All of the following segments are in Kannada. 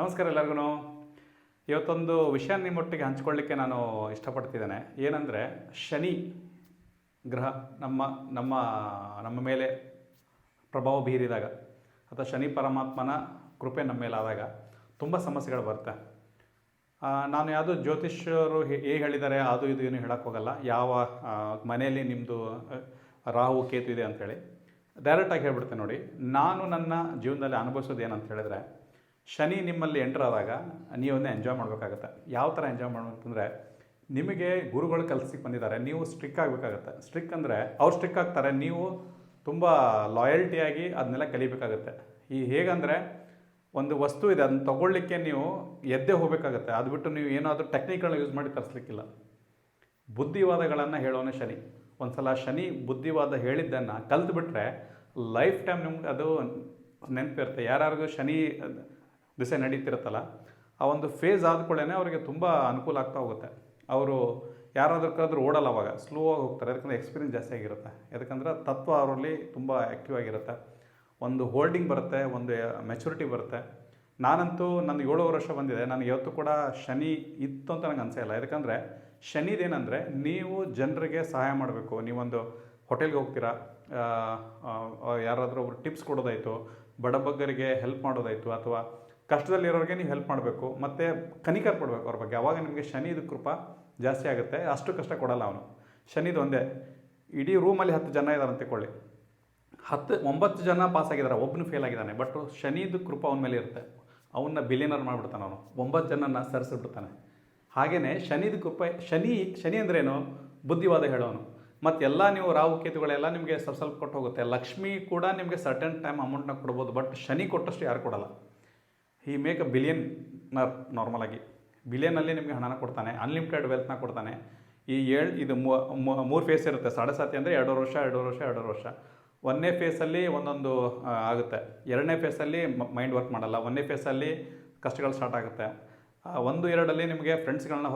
ನಮಸ್ಕಾರ ಎಲ್ಲರಿಗೂ ಇವತ್ತೊಂದು ವಿಷಯ ನಿಮ್ಮೊಟ್ಟಿಗೆ ಹಂಚ್ಕೊಳ್ಳಿಕ್ಕೆ ನಾನು ಇಷ್ಟಪಡ್ತಿದ್ದೇನೆ. ಏನಂದರೆ, ಶನಿ ಗ್ರಹ ನಮ್ಮ ನಮ್ಮ ನಮ್ಮ ಮೇಲೆ ಪ್ರಭಾವ ಬೀರಿದಾಗ ಅಥವಾ ಶನಿ ಪರಮಾತ್ಮನ ಕೃಪೆ ನಮ್ಮ ಮೇಲೆ ಆದಾಗ ತುಂಬ ಸಮಸ್ಯೆಗಳು ಬರುತ್ತೆ. ನಾನು ಯಾವುದು ಜ್ಯೋತಿಷ್ಯರು ಹೇಗೆ ಹೇಳಿದ್ದಾರೆ ಅದು, ಇದು, ಏನು ಹೇಳೋಕ್ಕೋಗಲ್ಲ ಯಾವ ಮನೆಯಲ್ಲಿ ನಿಮ್ಮದು ರಾಹು, ಕೇತು ಇದೆ ಅಂತೇಳಿ. ಡೈರೆಕ್ಟಾಗಿ ಹೇಳ್ಬಿಡ್ತೇನೆ ನೋಡಿ. ನಾನು ನನ್ನ ಜೀವನದಲ್ಲಿ ಅನುಭವಿಸೋದು ಏನಂತ ಹೇಳಿದ್ರೆ ಶನಿ ನಿಮ್ಮಲ್ಲಿ ಎಂಟರ್ ಆದಾಗ ನೀವನ್ನೇ ಎಂಜಾಯ್ ಮಾಡಬೇಕಾಗತ್ತೆ. ಯಾವ ಥರ ಎಂಜಾಯ್ ಮಾಡಬೇಕಂದ್ರೆ ನಿಮಗೆ ಗುರುಗಳು ಕಲಿಸಿಕ್ ಬಂದಿದ್ದಾರೆ, ನೀವು ಸ್ಟ್ರಿಕ್ ಆಗಬೇಕಾಗತ್ತೆ. ಸ್ಟ್ರಿಕ್ ಅಂದರೆ ಅವ್ರು ಸ್ಟ್ರಿಕ್ ಆಗ್ತಾರೆ, ನೀವು ತುಂಬ ಲಾಯಲ್ಟಿಯಾಗಿ ಅದನ್ನೆಲ್ಲ ಕಲಿಬೇಕಾಗತ್ತೆ. ಈ ಹೇಗಂದರೆ ಒಂದು ವಸ್ತು ಇದೆ, ಅದನ್ನ ತಗೊಳ್ಳಿಕ್ಕೆ ನೀವು ಎದ್ದೇ ಹೋಗಬೇಕಾಗತ್ತೆ. ಅದು ಬಿಟ್ಟು ನೀವು ಏನಾದರೂ ಟೆಕ್ನಿಕ್ಗಳನ್ನ ಯೂಸ್ ಮಾಡಿ ತರಿಸ್ಲಿಕ್ಕಿಲ್ಲ. ಬುದ್ಧಿವಾದಗಳನ್ನು ಹೇಳೋನೇ ಶನಿ. ಒಂದು ಸಲ ಶನಿ ಬುದ್ಧಿವಾದ ಹೇಳಿದ್ದನ್ನು ಕಲ್ತ್ಬಿಟ್ರೆ ಲೈಫ್ ಟೈಮ್ ನಿಮ್ಗೆ ಅದು ನೆನಪಿರುತ್ತೆ. ಯಾರ್ಯಾರಿಗೂ ಶನಿ ದಿಸೆ ನಡೀತಿರುತ್ತಲ್ಲ, ಆ ಒಂದು ಫೇಸ್ ಆದ ಕೂಡಲೇ ಅವರಿಗೆ ತುಂಬ ಅನುಕೂಲ ಆಗ್ತಾ ಹೋಗುತ್ತೆ. ಅವರು ಯಾರಾದರೂ ಕರೆದ್ರೂ ಓಡಲ್ಲ ಅವಾಗ ಸ್ಲೋ ಆಗಿ ಹೋಗ್ತಾರೆ, ಯಾಕಂದರೆ ಎಕ್ಸ್ಪೀರಿಯನ್ಸ್ ಜಾಸ್ತಿ ಆಗಿರುತ್ತೆ. ಯಾಕಂದರೆ ತತ್ವ ಅವರಲ್ಲಿ ತುಂಬ ಆ್ಯಕ್ಟಿವ್ ಆಗಿರುತ್ತೆ. ಒಂದು ಹೋಲ್ಡಿಂಗ್ ಬರುತ್ತೆ, ಒಂದು ಮೆಚುರಿಟಿ ಬರುತ್ತೆ. ನಾನಂತೂ ನನ್ನ ಏಳು ವರ್ಷ ಬಂದಿದೆ, ನನಗೆ ಯಾವತ್ತೂ ಕೂಡ ಶನಿ ಇತ್ತು ಅಂತ ನನಗೆ ಅನಿಸಲ್ಲ ಯಾಕಂದರೆ ಶನಿದೇನೆಂದರೆ ನೀವು ಜನರಿಗೆ ಸಹಾಯ ಮಾಡಬೇಕು. ನೀವೊಂದು ಹೋಟೆಲ್ಗೆ ಹೋಗ್ತೀರಾ ಯಾರಾದರೂ ಒಬ್ರು ಟಿಪ್ಸ್ ಕೊಡೋದಾಯಿತು ಬಡಬಗ್ಗರಿಗೆ ಹೆಲ್ಪ್ ಮಾಡೋದಾಯಿತು, ಅಥವಾ ಕಷ್ಟದಲ್ಲಿರೋರಿಗೆ ನೀವು ಹೆಲ್ಪ್ ಮಾಡಬೇಕು, ಮತ್ತು ಕನಿಕರ್ ಕೊಡಬೇಕು ಅವ್ರ ಬಗ್ಗೆ. ಅವಾಗ ನಿಮಗೆ ಶನಿದು ಕೃಪ ಜಾಸ್ತಿ ಆಗುತ್ತೆ. ಅಷ್ಟು ಕಷ್ಟ ಕೊಡಲ್ಲ ಅವನು. ಶನಿದು ಒಂದೇ, ಇಡೀ ರೂಮಲ್ಲಿ ಹತ್ತು ಜನ ಇದ್ದಾರೆ ಅಂತ ಹತ್ತು, ಒಂಬತ್ತು ಜನ ಪಾಸ್ ಆಗಿದ್ದಾರೆ ಒಬ್ಬನು ಫೇಲ್ ಆಗಿದ್ದಾನೆ ಬಟ್ ಶನಿದು ಕೃಪ ಅವನ ಮೇಲೆ ಇರುತ್ತೆ. ಅವನ್ನ ಬಿಲಿಯನರ್ ಮಾಡಿಬಿಡ್ತಾನೆ ಅವನು. ಒಂಬತ್ತು ಜನನ ಸರಿಸಿಬಿಡ್ತಾನೆ. ಹಾಗೆಯೇ ಶನಿದು ಕೃಪ, ಶನಿ ಶನಿ ಅಂದ್ರೇನು? ಬುದ್ಧಿವಾದ ಹೇಳೋನು. ಮತ್ತು ಎಲ್ಲ ನೀವು ರಾಹು ಕೇತುಗಳೆಲ್ಲ ನಿಮಗೆ ಸ್ವಲ್ಪ ಸ್ವಲ್ಪ ಕೊಟ್ಟು ಹೋಗುತ್ತೆ. ಲಕ್ಷ್ಮಿ ಕೂಡ ನಿಮಗೆ ಸರ್ಟನ್ ಟೈಮ್ ಅಮೌಂಟ್ನ ಕೊಡ್ಬೋದು ಬಟ್ ಶನಿ ಕೊಟ್ಟಷ್ಟು ಯಾರು ಕೊಡಲ್ಲ. ಈ ಮೇಕ್ ಅ ಬಿಲಿಯನ್ ನಾರ್ಮಲ್ ಆಗಿ. ಬಿಲಿಯನಲ್ಲಿ ನಿಮಗೆ ಹಣನ ಕೊಡ್ತಾನೆ ಅನ್ಲಿಮಿಟೆಡ್ ವೆಲ್ತ್ನ ಕೊಡ್ತಾನೆ. ಈ ಏಳು, ಇದು ಮೂರು ಫೇಸ್ ಇರುತ್ತೆ. ಸಾಡೆ ಸಾತಿ ಅಂದರೆ ಎರಡೂವರೆ ವರ್ಷ ಎರಡೂವರೆ ವರ್ಷ ಎರಡೂವರೆ ವರ್ಷ. ಒಂದನೇ ಫೇಸಲ್ಲಿ ಒಂದೊಂದು ಆಗುತ್ತೆ. ಎರಡನೇ ಫೇಸಲ್ಲಿ ಮೈಂಡ್ ವರ್ಕ್ ಮಾಡಲ್ಲ. ಒಂದನೇ ಫೇಸಲ್ಲಿ ಕಷ್ಟಗಳು ಸ್ಟಾರ್ಟ್ ಆಗುತ್ತೆ. ಒಂದು, ಎರಡಲ್ಲಿ ನಿಮಗೆ ಫ್ರೆಂಡ್ಸ್ಗಳನ್ನ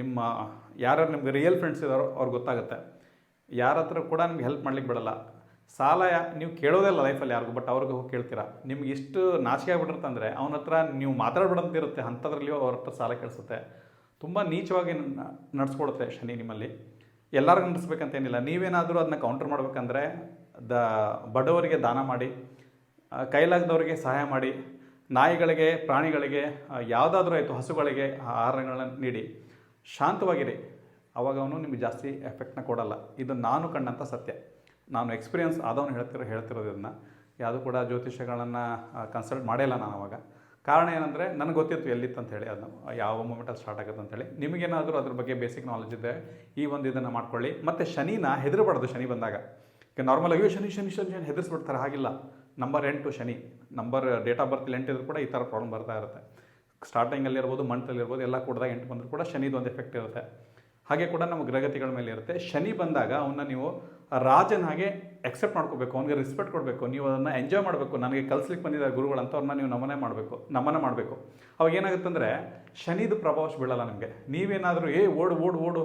ನಿಮ್ಮ, ಯಾರ್ಯಾರು ನಿಮಗೆ ರಿಯಲ್ ಫ್ರೆಂಡ್ಸ್ ಇದ್ದಾರೋ ಅವ್ರಿಗೆ ಗೊತ್ತಾಗುತ್ತೆ. ಯಾರ ಹತ್ರ ಕೂಡ ನಿಮ್ಗೆ ಹೆಲ್ಪ್ ಮಾಡ್ಲಿಕ್ಕೆ ಬಿಡಲ್ಲ. ಸಾಲ ನೀವು ಕೇಳೋದಿಲ್ಲ ಲೈಫಲ್ಲಿ ಯಾರಿಗೂ ಬಟ್ ಅವ್ರಿಗೆ ಹೋಗಿ ಕೇಳ್ತೀರಾ? ನಿಮ್ಗೆ ಇಷ್ಟು ನಾಚಿಕೆ ಆಗ್ಬಿಟ್ಟಿರ್ತಂದ್ರೆ ಅವನ ಹತ್ರ ನೀವು ಮಾತಾಡ್ಬಿಡಂತಿರುತ್ತೆ ಅಂಥದ್ರಲ್ಲಿಯೂ ಅವ್ರ ಹತ್ರ ಸಾಲ ಕೇಳಿಸುತ್ತೆ. ತುಂಬ ನೀಚವಾಗಿ ನಡ್ಸ್ಕೊಡುತ್ತೆ ಶನಿ ನಿಮ್ಮಲ್ಲಿ. ಎಲ್ಲರಿಗೂ ನಡೆಸ್ಬೇಕಂತೇನಿಲ್ಲ ನೀವೇನಾದರೂ ಅದನ್ನ ಕೌಂಟರ್ ಮಾಡಬೇಕಂದ್ರೆ ದ ಬಡವರಿಗೆ ದಾನ ಮಾಡಿ ಕೈಲಾಗದವರಿಗೆ ಸಹಾಯ ಮಾಡಿ, ನಾಯಿಗಳಿಗೆ, ಪ್ರಾಣಿಗಳಿಗೆ ಯಾವುದಾದ್ರೂ ಆಯಿತು ಹಸುಗಳಿಗೆ ಆಹಾರಗಳನ್ನ ನೀಡಿ, ಶಾಂತವಾಗಿರಿ. ಅವಾಗ ಅವನು ನಿಮಗೆ ಜಾಸ್ತಿ ಎಫೆಕ್ಟ್ನ ಕೊಡಲ್ಲ. ಇದು ನಾನು ಕಂಡಂಥ ಸತ್ಯ. ನಾನು ಎಕ್ಸ್ಪೀರಿಯನ್ಸ್ ಆದವನು ಹೇಳ್ತಿರೋ ಹೇಳ್ತಿರೋದು ಇದನ್ನು ಯಾವುದು ಕೂಡ ಜ್ಯೋತಿಷ್ಯಗಳನ್ನು ಕನ್ಸಲ್ಟ್ ಮಾಡಿಲ್ಲ ನಾನು ಅವಾಗ. ಕಾರಣ ಏನಂದರೆ ನನಗೆ ಗೊತ್ತಿತ್ತು ಎಲ್ಲಿತ್ತು ಅಂತ ಹೇಳಿ, ಅದನ್ನು ಯಾವ ಮೂಮೆಂಟಲ್ಲಿ ಸ್ಟಾರ್ಟ್ ಆಗುತ್ತೆ ಅಂತೇಳಿ ನಿಮಗೇನಾದರೂ ಅದ್ರ ಬಗ್ಗೆ ಬೇಸಿಕ್ ನಾಲೆಜ್ ಇದೆ ಈ ಒಂದು ಇದನ್ನು ಮಾಡ್ಕೊಳ್ಳಿ. ಮತ್ತು ಶನಿನ ಹೆದರಬಾರ್ದು ಶನಿ ಬಂದಾಗ. ಈಗ ನಾರ್ಮಲ್ ಆಗಿ ಶನಿ ಶನಿ ಶನಿ ಶನಿ ಹೆದರ್ಸ್ಬಿಡ್ತಾರೆ, ಹಾಗಿಲ್ಲ. ನಂಬರ್ ಎಂಟು ಶನಿ. ನಂಬರ್ ಡೇಟ್ ಆಫ್ ಬರ್ತ್ ಎಂಟಿದ್ರು ಕೂಡ ಈ ಥರ ಪ್ರಾಬ್ಲಮ್ ಬರ್ತಾ ಇರುತ್ತೆ. ಸ್ಟಾರ್ಟಿಂಗಲ್ಲಿ ಇರ್ಬೋದು ಮಂತಲ್ಲಿ ಇರ್ಬೋದು, ಎಲ್ಲ ಕೂಡದಾಗ ಎಂಟು ಬಂದರೂ ಕೂಡ ಶನಿದು ಒಂದು ಎಫೆಕ್ಟ್ ಇರುತ್ತೆ. ಹಾಗೆ ಕೂಡ ನಮ್ಮ ಗ್ರಹಗತಿಗಳ ಮೇಲೆ ಇರುತ್ತೆ. ಶನಿ ಬಂದಾಗ ಅವನ್ನ ನೀವು ರಾಜನ ಹಾಗೆ ಎಕ್ಸೆಪ್ಟ್ ಮಾಡ್ಕೋಬೇಕು, ಅವನಿಗೆ ರೆಸ್ಪೆಕ್ಟ್ ಕೊಡಬೇಕು, ನೀವು ಅದನ್ನು ಎಂಜಾಯ್ ಮಾಡಬೇಕು. ನನಗೆ ಕಲ್ಸ್ಲಿಕ್ಕೆ ಬಂದಿದ್ದಾರೆ ಗುರುಗಳಂತ ಅವ್ರನ್ನ ನೀವು ನಮನೆ ಮಾಡಬೇಕು, ನಮನ ಮಾಡಬೇಕು. ಅವಾಗ ಏನಾಗುತ್ತಂದರೆ, ಶನಿದು ಪ್ರಭಾವ ಬೀಳಲ್ಲ ನಿಮಗೆ. ನೀವೇನಾದರೂ, ಏ, ಓಡು ಓಡು ಓಡು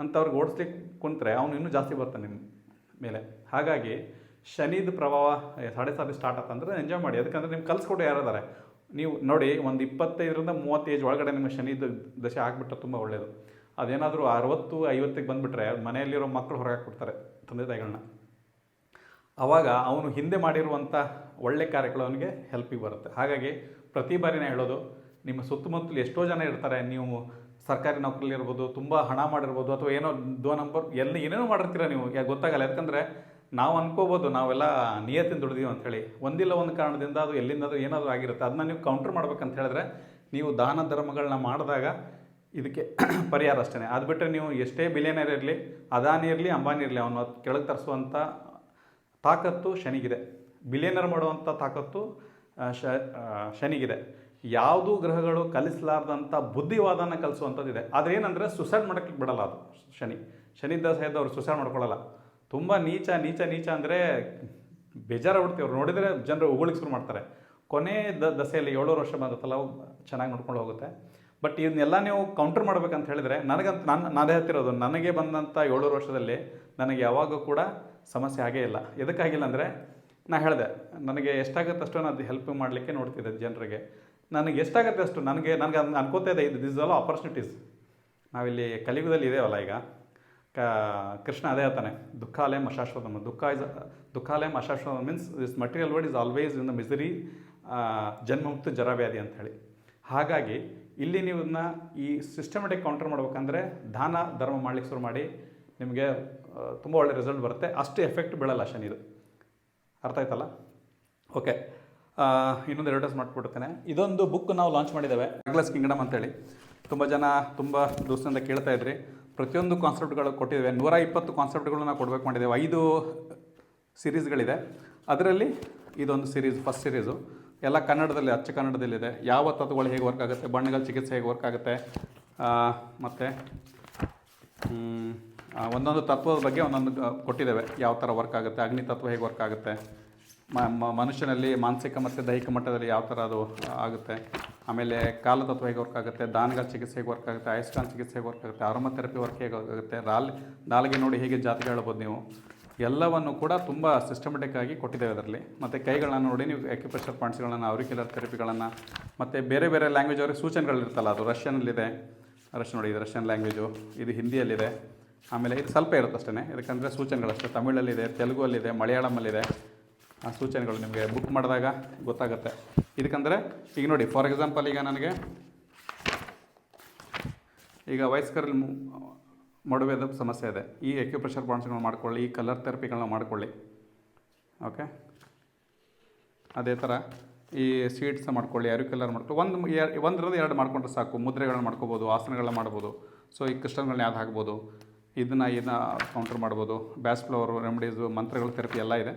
ಅಂತ ಅವ್ರಿಗೆ ಓಡಿಸ್ಲಿಕ್ಕೆ ಕುಂತ್ರೆ ಅವನು ಇನ್ನೂ ಜಾಸ್ತಿ ಬರ್ತಾನೆ ನಿಮ್ಮ ಮೇಲೆ. ಹಾಗಾಗಿ ಶನಿದು ಪ್ರಭಾವ ಸಾಡೆ ಸಾರಿ ಸ್ಟಾರ್ಟ್ ಆತಂದ್ರೆ ಎಂಜಾಯ್ ಮಾಡಿ. ಅದಕ್ಕಂದ್ರೆ ನಿಮ್ಗೆ ಕಲ್ಸ್ಕೊಟ್ಟು ಯಾರಿದ್ದಾರೆ ನೀವು ನೋಡಿ ಒಂದು ಇಪ್ಪತ್ತೈದರಿಂದ ಮೂವತ್ತು ಏಜ್ ಒಳಗಡೆ ನಿಮಗೆ ಶನಿದು ದಶೆ ಆಗಿಬಿಟ್ರೆ ತುಂಬ ಒಳ್ಳೆಯದು ಅದೇನಾದರೂ ಅರವತ್ತು, ಐವತ್ತಿಗೆ ಬಂದುಬಿಟ್ರೆ ಮನೆಯಲ್ಲಿರೋ ಮಕ್ಕಳು ಹೊರಗೆ ಹಾಕ್ಬಿಡ್ತಾರೆ ತಂದೆ ತಾಯಿಗಳನ್ನ ಆವಾಗ ಅವನು ಹಿಂದೆ ಮಾಡಿರುವಂಥ ಒಳ್ಳೆ ಕಾರ್ಯಗಳು ಅವನಿಗೆ ಹೆಲ್ಪಿಗೆ ಬರುತ್ತೆ. ಹಾಗಾಗಿ ಪ್ರತಿ ಬಾರಿನೇ ಹೇಳೋದು, ನಿಮ್ಮ ಸುತ್ತಮುತ್ತಲು ಎಷ್ಟೋ ಜನ ಇರ್ತಾರೆ, ನೀವು ಸರ್ಕಾರಿ ನೌಕರಿಲಿ ಇರ್ಬೋದು, ತುಂಬ ಹಣ ಮಾಡಿರ್ಬೋದು, ಅಥವಾ ಏನೋ ದೋ ನಂಬರ್, ಎಲ್ಲ ಏನೇನೋ ಮಾಡಿರ್ತೀರ ನೀವು? ಯಾಕೆ ಗೊತ್ತಾಗಲ್ಲ. ಯಾಕಂದರೆ ನಾವು ಅನ್ಕೋಬೋದು, ನಾವೆಲ್ಲ ನಿಯತ್ತಿನ ದುಡಿದೀವಿ ಅಂಥೇಳಿ ಒಂದಿಲ್ಲ ಒಂದು ಕಾರಣದಿಂದ ಅದು ಎಲ್ಲಿಂದಾದರೂ ಏನಾದರೂ ಆಗಿರುತ್ತೆ. ಅದನ್ನ ನೀವು ಕೌಂಟರ್ ಮಾಡ್ಬೇಕಂತ ಹೇಳಿದ್ರೆ, ನೀವು ದಾನ ಧರ್ಮಗಳನ್ನ ಮಾಡಿದಾಗ ಇದಕ್ಕೆ ಪರಿಹಾರ ಅಷ್ಟೇ ಅದು ಬಿಟ್ಟರೆ ನೀವು ಎಷ್ಟೇ ಬಿಲಿಯನರ್ ಇರಲಿ, ಅದಾನಿ ಇರಲಿ, ಅಂಬಾನಿ ಇರಲಿ, ಅವನು ಕೆಳಗೆ ತರಿಸುವಂಥ ತಾಕತ್ತು ಶನಿಗಿದೆ. ಬಿಲಿಯನರ್ ಮಾಡುವಂಥ ತಾಕತ್ತು ಶ ಶನಿಗಿದೆ. ಯಾವುದೂ ಗ್ರಹಗಳು ಕಲಿಸಲಾರ್ದಂಥ ಬುದ್ಧಿವಾದನ ಕಲಿಸುವಂಥದ್ದಿದೆ. ಆದರೆ ಏನಂದರೆ ಸುಸೈಡ್ ಮಾಡೋಕ್ಕೆ ಬಿಡಲ್ಲ ಅದು ಶನಿ. ಶನಿ ದಸ ಅವ್ರು ಸುಸೈಡ್ ಮಾಡ್ಕೊಳ್ಳಲ್ಲ ತುಂಬ ನೀಚ ನೀಚ ನೀಚ ಅಂದರೆ ಬೇಜಾರಾಗ್ಬಿಡ್ತೀವಿ ಅವ್ರು. ನೋಡಿದರೆ ಜನರು ಉಗುಳಿಗೆ ಶುರು ಮಾಡ್ತಾರೆ. ಕೊನೆ ದ, ದಸೆಯಲ್ಲಿ ಏಳೂರು ವರ್ಷ ಬಂದತ್ತಲ್ಲ, ಚೆನ್ನಾಗಿ ನೋಡ್ಕೊಂಡು ಹೋಗುತ್ತೆ. ಬಟ್ ಇದನ್ನೆಲ್ಲ ನೀವು ಕೌಂಟರ್ ಮಾಡ್ಬೇಕಂತ ಹೇಳಿದರೆ ನನಗಂತ ನನ್ನ ನಾನೇ ಹತ್ತಿರೋದು ನನಗೆ ಬಂದಂಥ ಏಳೂರು ವರ್ಷದಲ್ಲಿ ನನಗೆ ಯಾವಾಗೂ ಕೂಡ ಸಮಸ್ಯೆ ಆಗೇ ಇಲ್ಲ. ಎದಕ್ಕಾಗಿಲ್ಲ ಅಂದರೆ ನಾನು ಹೇಳಿದೆ, ನನಗೆ ಎಷ್ಟಾಗುತ್ತೆ ಅಷ್ಟು ನಾನು ಅದು ಹೆಲ್ಪ್ ಮಾಡಲಿಕ್ಕೆ ನೋಡ್ತಿದ್ದೆ ಜನರಿಗೆ. ನನಗೆ ಎಷ್ಟಾಗುತ್ತೆ ಅಷ್ಟು ನನಗೆ ನನಗೆ ಅನ್ಕೋತಾ ಇದೆ, ಇದು ದಿಸ್ ಆಲ್ ಆಪರ್ಚುನಿಟೀಸ್ ನಾವಿಲ್ಲಿ ಕಲಿಯುಗದಲ್ಲಿ ಇದೇವಲ್ಲ ಈಗ. ಕ, ಕೃಷ್ಣ ಅದೇ ಹೇಳ್ತಾನೆ, ದುಃಖಾಲಯ ಅಶಾಶ್ವತಮ ದುಃಖ ಇಸ್ ದುಃಖಾಲಯ ಅಶಾಶ್ವತಮ means this material world is always in the misery ಜನ್ಮಮುಕ್ತ ಜರಾವ್ಯಾಧಿ ಅಂತ ಹೇಳಿ. ಹಾಗಾಗಿ ಇಲ್ಲಿ ನೀವು ಇದನ್ನ ಈ ಸಿಸ್ಟಮೆಟಿಕ್ ಕೌಂಟರ್ ಮಾಡ್ಬೇಕಂದ್ರೆ ದಾನ, ಧರ್ಮ ಮಾಡ್ಲಿಕ್ಕೆ ಶುರು ಮಾಡಿ ನಿಮಗೆ ತುಂಬ ಒಳ್ಳೆ ರಿಸಲ್ಟ್ ಬರುತ್ತೆ. ಅಷ್ಟು ಎಫೆಕ್ಟ್ ಬೀಳಲ್ಲ ಶನಿದು ಅರ್ಥ ಆಯ್ತಲ್ಲ? ಓಕೆ ಇನ್ನೊಂದು ಅಡ್ವರ್ಟೈಸ್ ಮಾಡಿಬಿಡ್ತೇನೆ. ಇದೊಂದು ಬುಕ್ ನಾವು ಲಾಂಚ್ ಮಾಡಿದ್ದೇವೆ ಡಗ್ಲಸ್ ಕಿಂಗ್ಡಮ್ ಅಂತೇಳಿ. ತುಂಬ ಜನ ತುಂಬ ದಿವಸದಿಂದ ಕೇಳ್ತಾ ಇದ್ರಿ. ಪ್ರತಿಯೊಂದು ಕಾನ್ಸೆಪ್ಟ್ಗಳು ಕೊಟ್ಟಿದ್ದೇವೆ. ನೂರ ಇಪ್ಪತ್ತು ಕಾನ್ಸೆಪ್ಟ್ಗಳು ಕೊಡ್ಬೇಕು ಕೊಡಬೇಕು ಮಾಡಿದ್ದೇವೆ. ಐದು ಸಿರೀಸ್ಗಳಿದೆ ಅದರಲ್ಲಿ ಇದೊಂದು ಸೀರೀಸ್ ಫಸ್ಟ್ ಸೀರೀಸು ಎಲ್ಲ ಕನ್ನಡದಲ್ಲಿ, ಅಚ್ಚ ಕನ್ನಡದಲ್ಲಿದೆ. ಯಾವ ತತ್ವಗಳು ಹೇಗೆ ವರ್ಕ್ ಆಗುತ್ತೆ, ಬಣ್ಣಗಳ ಚಿಕಿತ್ಸೆ ಹೇಗೆ ವರ್ಕ್ ಆಗುತ್ತೆ ಮತ್ತು ಒಂದೊಂದು ತತ್ವದ ಬಗ್ಗೆ ಒಂದೊಂದು ಕೊಟ್ಟಿದ್ದೇವೆ. ಯಾವ ಥರ ವರ್ಕ್ ಆಗುತ್ತೆ, ಅಗ್ನಿ ತತ್ವ ಹೇಗೆ ವರ್ಕ್ ಆಗುತ್ತೆ ಮನುಷ್ಯನಲ್ಲಿ ಮಾನಸಿಕ ಮತ್ತು ದೈಹಿಕ ಮಟ್ಟದಲ್ಲಿ ಯಾವ ಥರ ಅದು ಆಗುತ್ತೆ, ಆಮೇಲೆ ಕಾಲ ತತ್ವ ಹೇಗೆ ವರ್ಕ್ ಆಗುತ್ತೆ, ದಾನಗಳ ಚಿಕಿತ್ಸೆ ಹೇಗೆ ವರ್ಕ್ ಆಗುತ್ತೆ ಆಯುಷ್ಮಾನ್ ಚಿಕಿತ್ಸೆ ಹೇಗೆ ವರ್ಕ್ ಆಗುತ್ತೆ ಆರೋಮ ಥೆರಪಿ ವರ್ಕ್ ಹೇಗೆ ಆಗುತ್ತೆ, ರಾಲ್, ನಾಲ್ಗೆ ನೋಡಿ ಹೇಗೆ ಜಾತಿಗೆ ಹೇಳ್ಬೋದು ನೀವು. ಎಲ್ಲವನ್ನು ಕೂಡ ತುಂಬ ಸಿಸ್ಟಮೆಟಿಕ್ ಆಗಿ ಕೊಟ್ಟಿದ್ದೇವೆ ಅದರಲ್ಲಿ. ಮತ್ತು ಕೈಗಳನ್ನು ನೋಡಿ ನೀವು ಎಕ್ಯುಪ್ರೆಷರ್ ಪಾಯಿಂಟ್ಸ್ಗಳನ್ನು ಅವ್ರಿಕ್ಯುಲರ್ ಥೆರಪಿಗಳನ್ನು ಮತ್ತು ಬೇರೆ ಬೇರೆ ಲ್ಯಾಂಗ್ವೇಜ್ ಅವ್ರಿಗೆ ಸೂಚನೆಗಳಿರ್ತಲ್ಲ, ಅದು ರಷ್ಯನಲ್ಲಿದೆ ರಷ್ಯನ್ ನೋಡಿ, ಇದು ರಷ್ಯನ್ ಲ್ಯಾಂಗ್ವೇಜು ಇದು ಹಿಂದಿಯಲ್ಲಿದೆ. ಆಮೇಲೆ ಇದು ಸ್ವಲ್ಪ ಇರುತ್ತೆ ಅಷ್ಟೇ ಇದಕ್ಕಂದರೆ ಸೂಚನೆಗಳಷ್ಟೇ. ತಮಿಳಲ್ಲಿದೆ, ತೆಲುಗಲ್ಲಿದೆ, ಮಲಯಾಳಮಲ್ಲಿದೆ. ಆ ಸೂಚನೆಗಳು ನಿಮಗೆ ಬುಕ್ ಮಾಡಿದಾಗ ಗೊತ್ತಾಗುತ್ತೆ. ಇದಕ್ಕಂದರೆ, ಈಗ ನೋಡಿ ಫಾರ್ ಎಕ್ಸಾಂಪಲ್ ಈಗ ನನಗೆ, ಈಗ ವಯಸ್ಕರಲ್ಲಿ ಮಡುವೆದ ಸಮಸ್ಯೆ ಇದೆ. ಈ ಎಕ್ಯುಪ್ರೆಷರ್ ಬಾಂಡ್ಸ್ಗಳನ್ನ ಮಾಡ್ಕೊಳ್ಳಿ, ಈ ಕಲರ್ ಥೆರಪಿಗಳನ್ನ ಮಾಡ್ಕೊಳ್ಳಿ. ಓಕೆ ಅದೇ ಥರ ಈ ಸೀಡ್ಸ್ ಮಾಡ್ಕೊಳ್ಳಿ ಕಲರ್ ಮಾಡ್ಕೊಳ್ಳಿ ಒಂದು ಒಂದರಲ್ಲಿ ಎರಡು ಮಾಡ್ಕೊಂಡ್ರೆ ಸಾಕು. ಮುದ್ರೆಗಳನ್ನ ಮಾಡ್ಕೋಬೋದು, ಆಸನಗಳನ್ನ ಮಾಡ್ಬೋದು. ಸೊ ಈ ಕ್ರಿಸ್ಟಲ್ಗಳನ್ನ ಯಾವ್ದು ಹಾಕ್ಬೋದು? ಇದನ್ನು, ಇದನ್ನ ಕೌಂಟರ್ ಮಾಡ್ಬೋದು. ಬ್ಯಾಸ್ ಫ್ಲವರು ರೆಮಿಡೀಸು ಮಂತ್ರಗಳ ಥೆರಪಿ ಎಲ್ಲ ಇದೆ.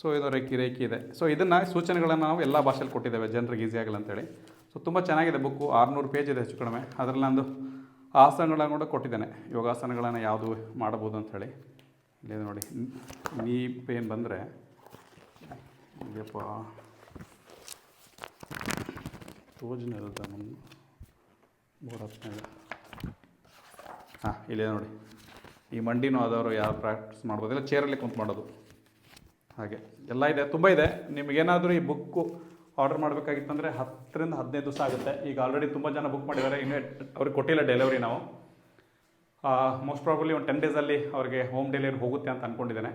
ಸೊ ಇದು ರೇಖಿ ರೇಖಿ ಇದೆ. ಸೊ ಇದನ್ನು ಸೂಚನೆಗಳನ್ನು ನಾವು ಎಲ್ಲ ಭಾಷೆಯಲ್ಲಿ ಕೊಟ್ಟಿದ್ದೇವೆ. ಜನರಿಗೆ ಈಸಿ ಆಗಲ್ಲ ಅಂತೇಳಿ. ಸೊ ತುಂಬ ಚೆನ್ನಾಗಿದೆ ಬುಕ್ಕು. ಆರುನೂರು ಪೇಜ್ ಇದೆ ಹೆಚ್ಚು ಕಡಿಮೆ. ಅದರಲ್ಲಿ ನಂದು ಆಸನಗಳನ್ನು ಕೂಡ ಕೊಟ್ಟಿದ್ದೇನೆ. ಯೋಗಾಸನಗಳನ್ನು ಯಾವುದು ಮಾಡಬಹುದು ಅಂಥೇಳಿ ಇಲ್ಲಿ ನೋಡಿ, ನೀ ಪೇನ್ ಬಂದರೆ ಇದಪ್ಪ ತೋಜನ ಇರುತ್ತೆ ಹಾಂ, ಇಲ್ಲೇ ನೋಡಿ. ಈ ಮಂಡಿನೂ ಆದವರು ಯಾರು ಪ್ರಾಕ್ಟೀಸ್ ಮಾಡ್ಬೋದು ಇಲ್ಲ ಚೇರಲ್ಲಿ ಕುಂತು ಮಾಡೋದು. ಹಾಗೆ, ಎಲ್ಲ ಇದೆ, ತುಂಬ ಇದೆ. ನಿಮಗೇನಾದರೂ ಈ ಬುಕ್ಕು ಆರ್ಡರ್ ಮಾಡಬೇಕಾಗಿತ್ತಂದರೆ ಹತ್ತರಿಂದ ಹದಿನೈದು ದಿವಸ ಆಗುತ್ತೆ. ಈಗ ಆಲ್ರೆಡಿ ತುಂಬ ಜನ ಬುಕ್ ಮಾಡಿದ್ದಾರೆ. ಇನ್ನೂ ಅವ್ರಿಗೆ ಕೊಟ್ಟಿಲ್ಲ ಡೆಲಿವರಿ ನಾವು. ಮೋಸ್ಟ್ ಪ್ರಾಬಲಿ ಒಂದು ಟೆನ್ ಡೇಸಲ್ಲಿ ಅವ್ರಿಗೆ ಹೋಮ್ ಡೆಲಿವರಿ ಹೋಗುತ್ತೆ ಅಂತ ಅಂದ್ಕೊಂಡಿದ್ದೇನೆ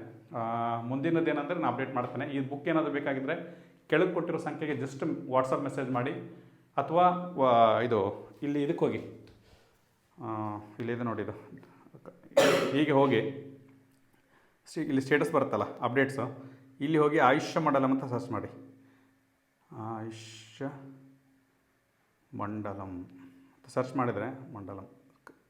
ಏನಂದರೆ ನಾನು ಅಪ್ಡೇಟ್ ಮಾಡ್ತೇನೆ. ಈ ಬುಕ್ ಏನಾದರೂ ಬೇಕಾಗಿದ್ದರೆ ಕೆಳಗೆ ಕೊಟ್ಟಿರೋ ಸಂಖ್ಯೆಗೆ ಜಸ್ಟ್ ವಾಟ್ಸಪ್ ಮೆಸೇಜ್ ಮಾಡಿ ಅಥವಾ ಇದು, ಇಲ್ಲಿ ಇದಕ್ಕೆ ಹೋಗಿ. ಇಲ್ಲಿದೆ ನೋಡಿ ಇದು. ಹೀಗೆ ಹೋಗಿ. ಇಲ್ಲಿ ಸ್ಟೇಟಸ್ ಬರುತ್ತಲ್ಲ ಅಪ್ಡೇಟ್ಸು ಇಲ್ಲಿ ಹೋಗಿ ಆಯುಷ್ಯ ಮಾಡಲ್ಲ ಅಂತ ಸರ್ಚ್ ಮಾಡಿ. ಆಯುಷ್ಯ ಮಂಡಲಂ ಸರ್ಚ್ ಮಾಡಿದರೆ ಮಂಡಲಂ.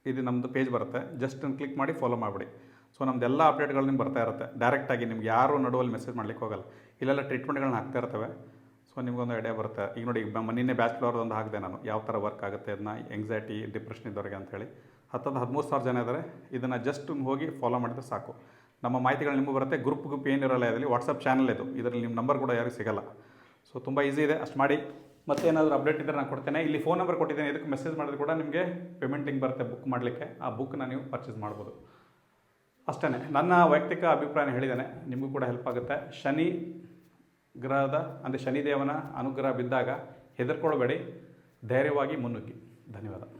ಇದು ನಮ್ಮದು ಪೇಜ್ ಬರುತ್ತೆ. ಜಸ್ಟ್ ಕ್ಲಿಕ್ ಮಾಡಿ ಫಾಲೋ ಮಾಡಿಬಿಡಿ. ಸೊ ನಮ್ಮದೆಲ್ಲ ಅಪ್ಡೇಟ್ಗಳು ನಿಮ್ಗೆ ಬರ್ತಾ ಇರುತ್ತೆ. ಡೈರೆಕ್ಟಾಗಿ ನಿಮ್ಗೆ ಯಾರು ನಡುವಲ್ಲಿ ಮೆಸೇಜ್ ಮಾಡ್ಲಿಕ್ಕೆ ಹೋಗಲ್ಲ. ಇಲ್ಲೆಲ್ಲ ಟ್ರೀಟ್ಮೆಂಟ್ಗಳನ್ನ ಹಾಕ್ತಾ ಇರ್ತವೆ. ಸೊ ನಿಮಗೊಂದು ಐಡಿಯಾ ಬರುತ್ತೆ. ಈಗ ನೋಡಿ, ಈಗ ಮೊನ್ನೆ ಬ್ಯಾಚ್ಲರ್ ಒಂದು ಹಾಕಿದೆ ನಾನು. ಯಾವ ಥರ ವರ್ಕ್ ಆಗುತ್ತೆ ಅದನ್ನ ಎಂಗ್ಸೈಟಿ ಡಿಪ್ರೆಷನ್ ಇದ್ದವ್ರಿಗೆ ಅಂತೇಳಿ ಹತ್ತೊಂದು ಹದಿಮೂರು ಸಾವಿರ ಜನ ಇದ್ದಾರೆ ಇದನ್ನು ಜಸ್ಟ್ ಹೋಗಿ ಫಾಲೋ ಮಾಡಿದ್ರೆ ಸಾಕು. ನಮ್ಮ ಮಾಹಿತಿಗಳು ನಿಮಗೆ ಬರುತ್ತೆ. ಗ್ರೂಪ್ ಗ್ರೂಪ್ ಏನಿರಲ್ಲ, ಇದರಲ್ಲಿ ವಾಟ್ಸಪ್ ಚಾನಲ್ ಇದು. ಇದರಲ್ಲಿ ನಿಮ್ಮ ನಂಬರ್ ಕೂಡ ಯಾರಿಗೂ ಸಿಗಲ್ಲ. ಸೊ ತುಂಬ ಈಸಿ ಇದೆ. ಅಷ್ಟು ಮಾಡಿ. ಮತ್ತೇನಾದರೂ ಅಪ್ಡೇಟ್ ಇದ್ದರೆ ನಾನು ಕೊಡ್ತೇನೆ. ಇಲ್ಲಿ ಫೋನ್ ನಂಬರ್ ಕೊಟ್ಟಿದ್ದೇನೆ. ಇದಕ್ಕೆ ಮೆಸೇಜ್ ಮಾಡಿದ್ರು ಕೂಡ ನಿಮಗೆ ಪೇಮೆಂಟ್ ಲಿಂಕ್ ಬರುತ್ತೆ ಬುಕ್ ಮಾಡಲಿಕ್ಕೆ. ಆ ಬುಕ್ನ ನೀವು ಪರ್ಚೇಸ್ ಮಾಡ್ಬೋದು. ಅಷ್ಟೇ ನನ್ನ ವೈಯಕ್ತಿಕ ಅಭಿಪ್ರಾಯ ಹೇಳಿದ್ದೇನೆ. ನಿಮಗೂ ಕೂಡ ಹೆಲ್ಪ್ ಆಗುತ್ತೆ. ಶನಿ ಗ್ರಹದ, ಅಂದರೆ ಶನಿದೇವನ ಅನುಗ್ರಹ ಬಿದ್ದಾಗ ಹೆದರ್ಕೊಳ್ಬೇಡಿ ಧೈರ್ಯವಾಗಿ ಮುನ್ನುಗ್ಗಿ. ಧನ್ಯವಾದ.